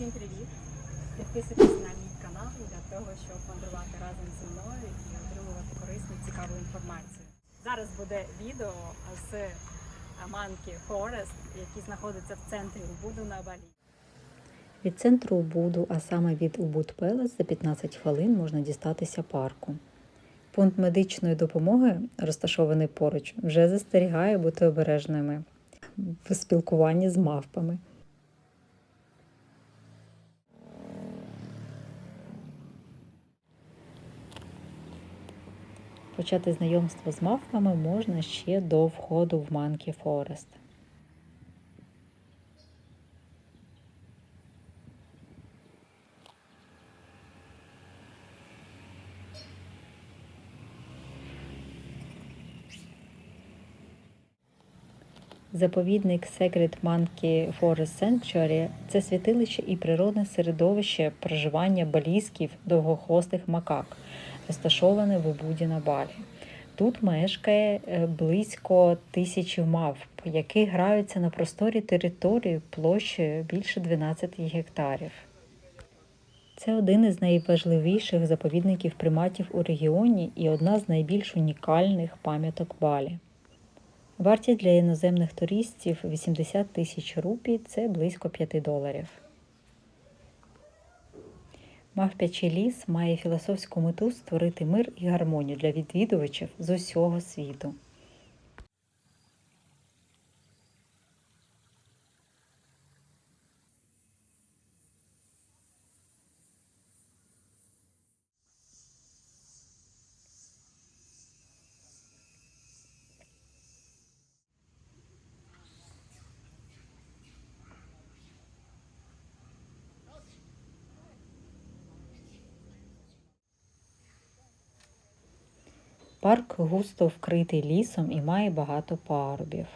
Всім привіт! Підписуйтесь на мій канал для того, щоб мандрувати разом зі мною і отримувати корисну цікаву інформацію. Зараз буде відео з Monkey Forest, який знаходиться в центрі Убуду на Балі. Від центру Убуду, а саме від Убуд Пелес, за 15 хвилин можна дістатися парку. Пункт медичної допомоги, розташований поруч, вже застерігає бути обережними в спілкуванні з мавпами. Почати знайомство з мавпами можна ще до входу в Monkey Forest. Заповідник Secret Monkey Forest Sanctuary – це святилище і природне середовище проживання балійських довгохвостих макак, розташоване в Убуді на Балі. Тут мешкає е, близько тисячі мавп, які граються на просторі території площею більше 12 гектарів. Це один із найважливіших заповідників приматів у регіоні і одна з найбільш унікальних пам'яток Балі. Вартість для іноземних туристів 80 тисяч рупій це близько 5 доларів. Мавпячий ліс має філософську мету створити мир і гармонію для відвідувачів з усього світу. Парк густо вкритий лісом і має багато парубів.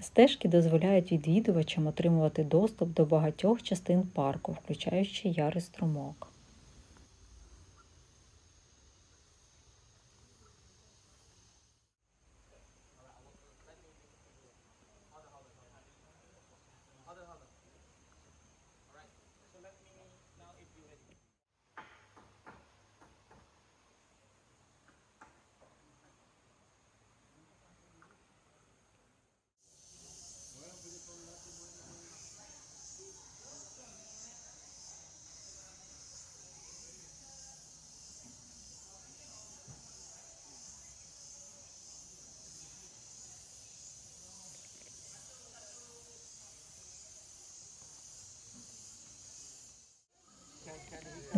Стежки дозволяють відвідувачам отримувати доступ до багатьох частин парку, включаючи яри струмок.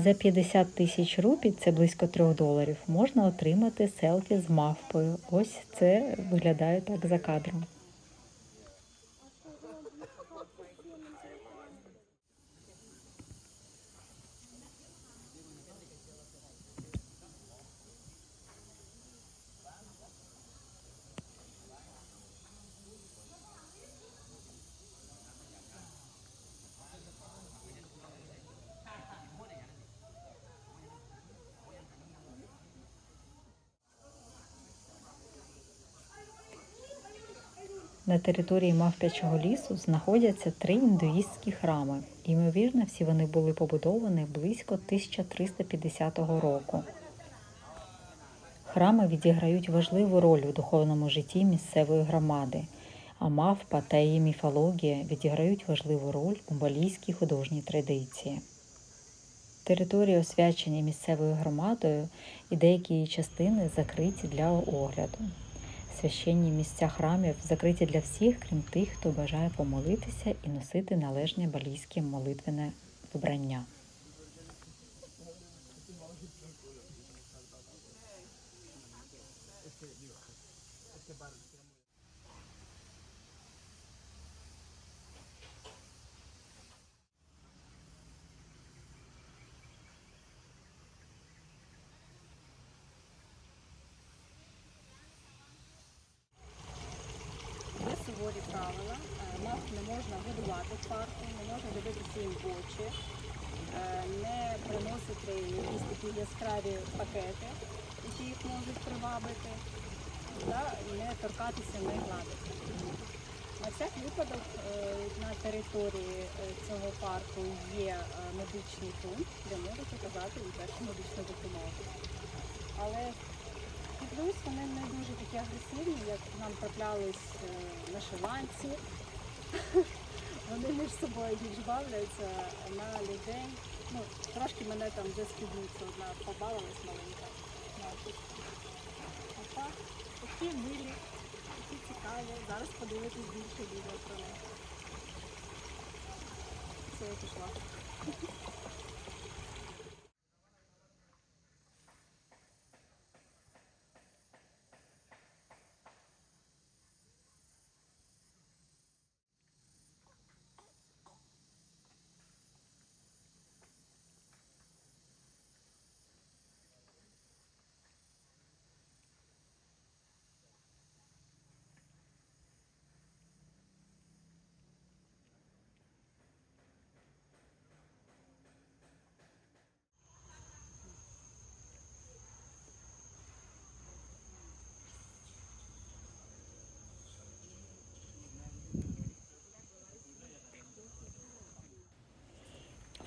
За 50 тисяч рупій, це близько 3 доларів, можна отримати селфі з мавпою. Ось це виглядає так за кадром. На території мавпячого лісу знаходяться три індуїстські храми. Ймовірно, всі вони були побудовані близько 1350 року. Храми відіграють важливу роль у духовному житті місцевої громади, а мавпа та її міфологія відіграють важливу роль у балійській художній традиції. Території освячені місцевою громадою і деякі її частини закриті для огляду. Священні місця храмів закриті для всіх, крім тих, хто бажає помолитися і носити належне балійське молитвене вбрання. Є суворі правила. Е, Мав не можна годувати парку, не можна дивитися їм в очі, е, не приносити якісь такі яскраві пакети, які їх можуть привабити, та не торкатися, не гладити. На всяк випадок е, на території е, цього парку є медичний пункт, де можуть оказати і першу медичну допомогу. Але плюс вони не дуже такі агресивні, як нам траплялись на шиванці. Вони між собою більш бавляться на людей. Ну, трошки мене там вже спідниця одна побавилась маленька. А так, такі милі, такі цікаві. Зараз подивитись більше відео про них. Все, я пішла.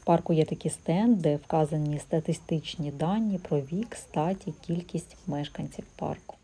Парку є такі стенд, де вказані статистичні дані про вік, статі, кількість мешканців парку.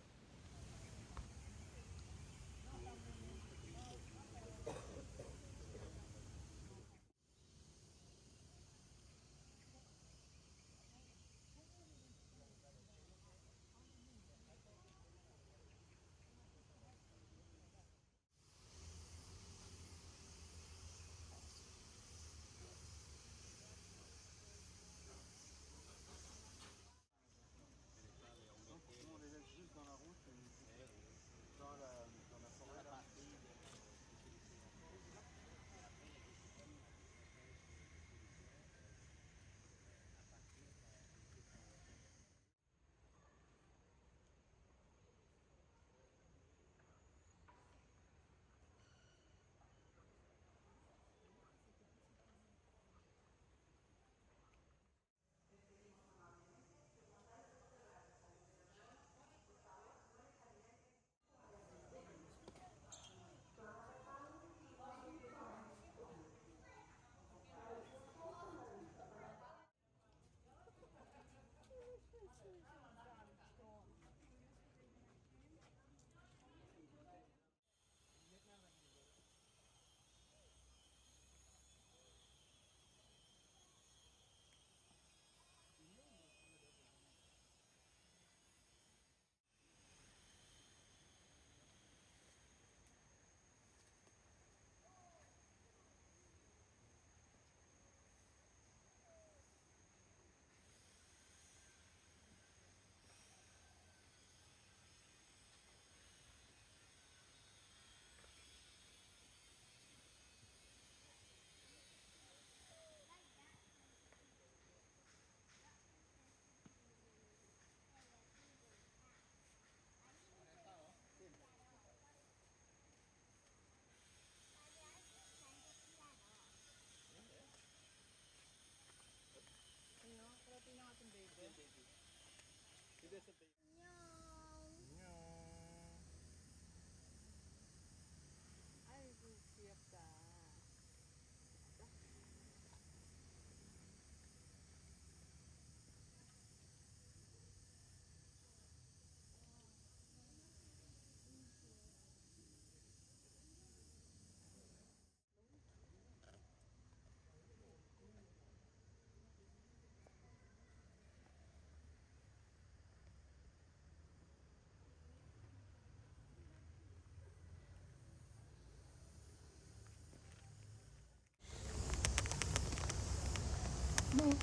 Ну,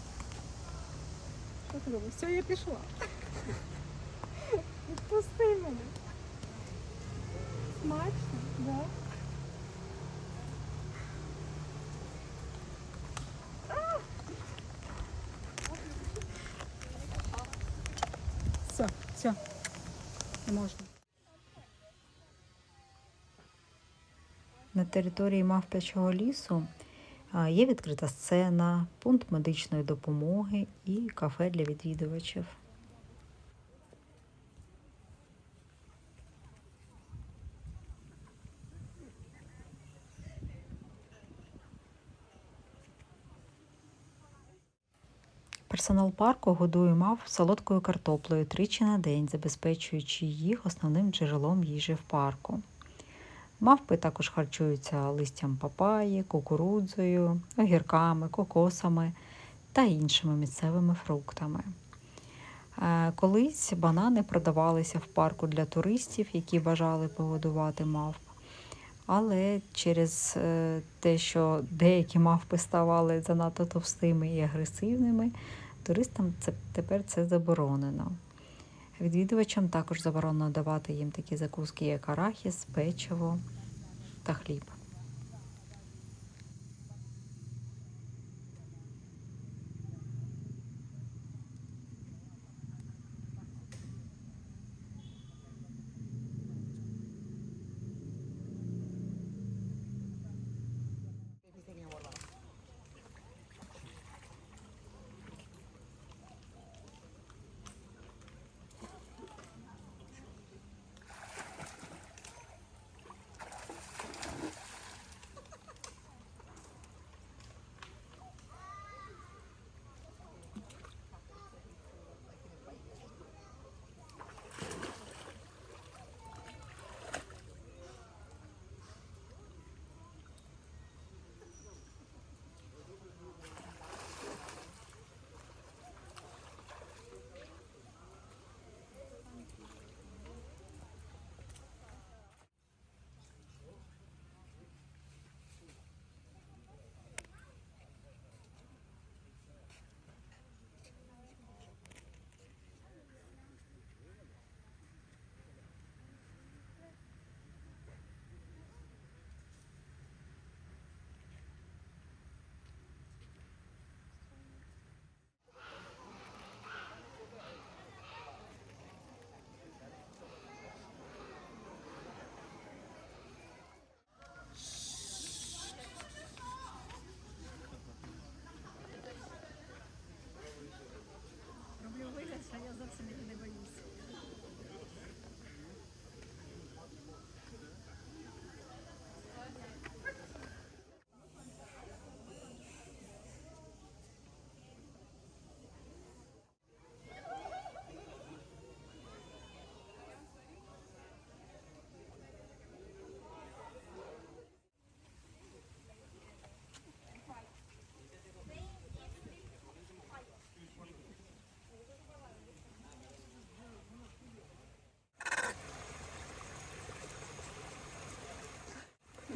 що ти робиш? Все, я пішла. Відпусти мене. Смачно, да? Все, все, можна. На території мавпячого лісу Є відкрита сцена, пункт медичної допомоги і кафе для відвідувачів. Персонал парку годує мав солодкою картоплею тричі на день, забезпечуючи їх основним джерелом їжі в парку. Мавпи також харчуються листям папаї, кукурудзою, огірками, кокосами та іншими місцевими фруктами. Е, Колись банани продавалися в парку для туристів, які бажали погодувати мавп. Але через е, те, що деякі мавпи ставали занадто товстими і агресивними, туристам це тепер це заборонено. Відвідувачам також заборонено давати їм такі закуски, як арахіс, печиво та хліб.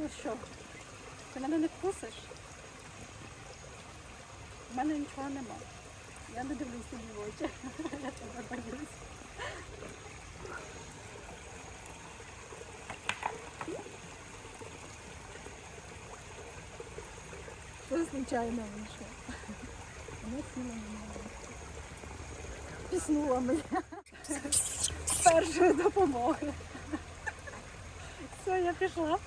Ну що, ти мене не вкусиш? У мене нічого нема. Я не дивлюсь тобі в очі. Я тебе боюсь. Це случайно вийшло. Вона сіла мене. Піснула мене. З першої допомоги. Все, я пішла.